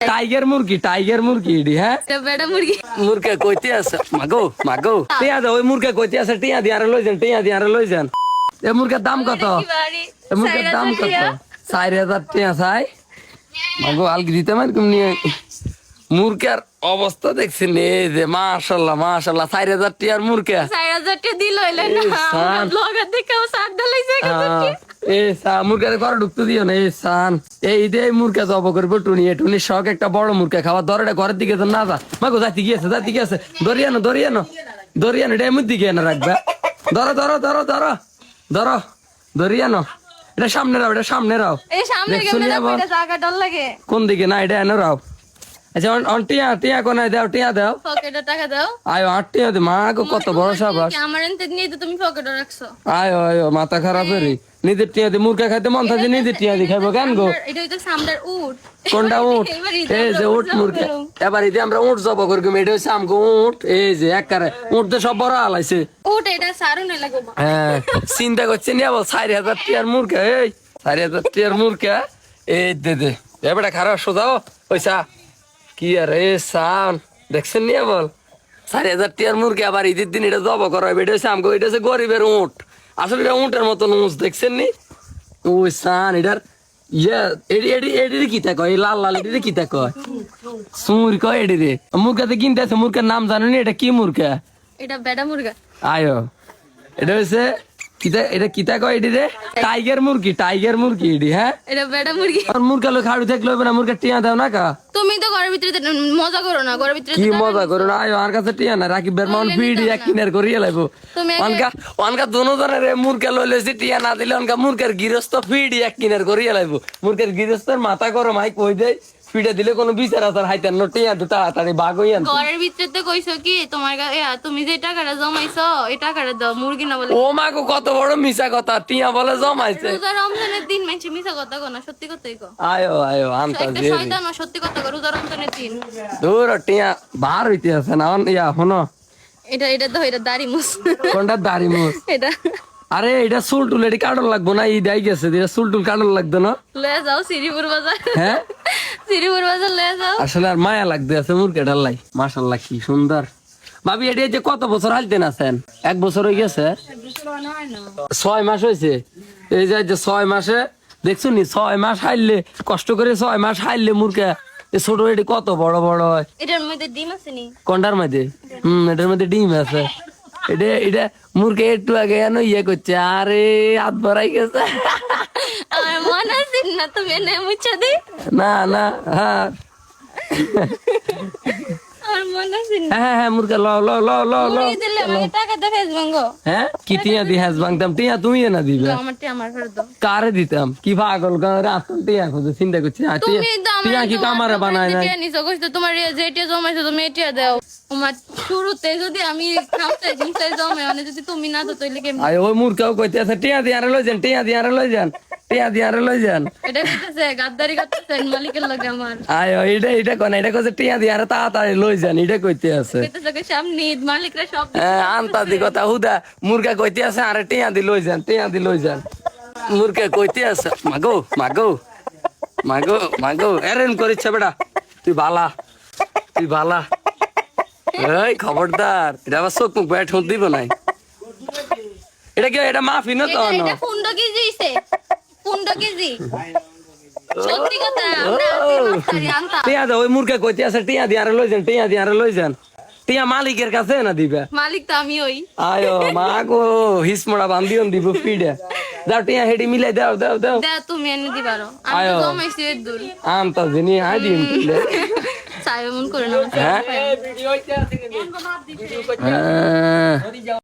Tiger মুরগি tiger মুরগি এডি হ্যাঁ? বেটা মুরগি। মুরগা কইতে আছে মাগো মাগো। টিয়া দে ওই মুরগা কইতে আছে টিয়া দিয়ে আরে লই যান টিয়া দিয়ে আরে লই যান। এ মুরগার দাম কত? এ মুরগার দাম কত? চার হাজার টিয়া চাই? মাগো আলগি দিতে মার কম নিয়ে? মুরগার অবস্থা দেখছেন এই যে মাশাল্লাহ মাশাল্লাহ চার হাজার টিয়ার মুরগা। চার হাজার টাকা দিল হইলে না। ব্লগার দেখে ও সাত ডালাইছে এ সা মুরগারে ঘরে ঢুকতে দিও না এই সান। এই দে এই মুরগা জব করব টুনি এ টুনি শখ একটা বড় মুরগা খাওয়া। দরটা ঘরের দিকে তো না যা। মাগো যাইতে গিয়েছে যাইতে গিয়েছে। দরিয়ানো দরিয়ানো দরিয়ানো এটা এমন দিকে রাখবে। ধরো ধরো ধরো ধরো। ধরো দরিয়ানো এটা সামনে রাও এটা সামনে রাও। কোন দিকে? না এটা এনে রাও। আচ্ছা অন- অন টিয়া টিয়া কোনায় দাও টিয়া দাও। পকেটে টাকা দাও। আয় আট টিয়া দে মা গো কত বড় সাবাস। কি আমার এনতে নিয়ে তো তুমি পকেটে রাখছো। আয় আয় মাথা খারাপ হরি নিজের টিয়া দিয়ে মুরগা খাইতে মন থাকে নিজের টিয়া দিয়ে খাইবো কেন গো? এটা হইতো সামনের উট। কোনটা উঠ এবার ঈদে এই যে আমরা উঠ উৎসব মুরগা। করুম। এবার ইদে আমরা উঠ জব করি এটা আমগো উঠ এই যে একবারে উঠ তো সব বড় আলাইছে উট এটা সারু না লাগো হ্যাঁ চিন্তা করছে নি আবার চারি হাজার টিয়ার মুরগা এই চারি হাজার টিয়ার মুরগা। এই দে দে। এবারে খারাপ সোজাও পয়সা কি আর সান দেখছেন নি বল চারি হাজার টিয়ার মুরগি আবার ঈদের দিন এটা জব করা হবে এটা হচ্ছে আমগো এটা হচ্ছে গরিবের উঠ আসলে এটা উঠের মতন উঁচ দেখছেন নি? ওই সান এটার ইয়া এডি এডি এডি কি তা কয়? লাল লাল এডি কি তা কয়? সুর কয় এডি রে মুরগাতে কিনতে আছে মুরগার নাম জানো নি? এটা কি মুরগা? এটা বেটা মুরগা। আয়ো এটা হচ্ছে কিতা এটা কিতা কয় এডি রে? টাইগার মুরগি টাইগার মুরগি হ্যাঁ? এটা বেটা মুরগি। আর মুরগা লোক খাড়ু থাকলে হবে না মুরগা টিয়া দাও না কা? তুমি তো ঘরের ভিতরে মজা করো না ঘরের ভিতরে কি মজা করো না? আয়ো কাছে টিয়া না বের মাউন ভিড়ি এক কিনার করিয়ে লাইবো। অনকা অনকা দোনো জনের মুরগা টিয়া না দিলে অনকা মুরগার গৃহস্থ ফিডি এক কিনার করিয়ে লাইবো। মুরগের গৃহস্থের মাথা গরম হাই কই দেয়? ফিডে দিলে কোনো বিচার আসার হাইতেন ন টিয়া দু তাড়াতাড়ি বাঘ হইয়ান ঘরের ভিতরে তো কইছো কি তোমার তুমি যে টাকাটা জমাইছো এই টাকাটা দাও মুরগি না বলে ও মা গো কত বড় মিছা কথা টিয়া বলে জমাইছে। রোজা রমজানের দিন মানুষ মিছা কথা কো না সত্যি কথাই কো আয়ো আয়ো আনতা একটা যে শয়তান সত্যি কথা কো রোজা রমজানের দিন। দূর টিয়া বার হইতে আছে না ইয়া হনো এটা এটা তো এটা দাড়ি মুস কোনটা দাড়ি মুখ এটা। আরে এটা চুল টুল এটি কাটন লাগবো না এই দাই গেছে এটা চুল টুল কাটন লাগতো না? লয়ে যাও শ্রীপুর বাজার। হ্যাঁ? শ্রীপুর বাজার লয়ে যাও। আসলে আর মায়া লাগতে আছে মুরগেটার লাই। মাশাল্লাহ কি সুন্দর। ভাবি এটি যে কত বছর হালতেন আছেন? এক বছর হয়ে গেছে? ছয় মাস হয়েছে। এই যে যে ছয় মাসে দেখছ নি ছয় মাস হাইলে কষ্ট করে ছয় মাস হাইলে মুরগা ছোট এটি কত বড় বড় হয়। এটার মধ্যে ডিম আছে নি? কন্ডার মধ্যে? হম এটার মধ্যে ডিম আছে। এটা এটা মুরগা একটু আগে ইয়ে করছে। আরে হাত ভরাই গেছে। আছে না তুমি এনে মুছা দি। না না হ্যাঁ। মনে আছে হ্যাঁ হ্যাঁ মুরগা দিলে আমাকে টাকা দে হ্যাঁ কি টিয়া দি। বাংতাম টিয়া তুমি না দিবে? আমার টি আমার ফেরত দাও। কারে দিতাম? কি পাগল গাঁরে আসতাম টিয়া খুঁজে চিন্তা করছি টিয়া তুমি তো টিয়া আমার কি কামারে বানায় নাই? টিয়া নিছো কইছো তোমার যে টিয়া জমাইছো তুমি এটিয়া দাও। আমার শুরুতে যদি আমি খামতে জিনিসটা জমে মানে যদি তুমি না তো তৈলে কেমন? আয় ওই মুরগাও কইতে আছে টিয়া দিয়ে আরে লই যান টিয়া দিয়ে আরে লই যান। টিয়া দিয়ে আরে লই যান। এটা কইতেছে গাদ্দারি করতেছে মালিকের লগে আমার। আয় এটা এটা কোন এটা কইছে টিয়া তাড়াতাড়ি লই যান এটা কইতে আছে। কইতেছে সামনে মালিকরা সব আনতা দি কথা হুদা মুরগা কইতে আছে আরে টিয়া দি লই যান টিয়া দি লই যান। মুরগা কইতে আছে মাগো মাগো মাগো মাগো এরেন করিচ্ছে বেটা তুই বালা তুই বালা। এই খবরদার এটা আবার চোখ মুখ ব্যাট দিব নাই। এটা কি এটা মাফি না তো এটা এটা কুন্ড কেজি হইছে কুন্ড কেজি সত্যি কথা আমরা আছি আনতা টিয়া দে ওই মুরগা কইতে আছে টিয়া দি আরে লই যান টিয়া দি আরে লই যান টিয়া মালিকের কাছে না দিবে? মালিক তো আমি ওই। আয়ো মাগো হিসমড়া বান্দিয়ন দিব পিড়ে দাও টিয়া হেডি মিলাই দাও দাও দাও। দে তুমি এনে দিবারো আমি তো জমাইছি এর দূর আনতা জিনি আই দিন তুলে চাই এমন করে না। হ্যাঁ। হ্যাঁ।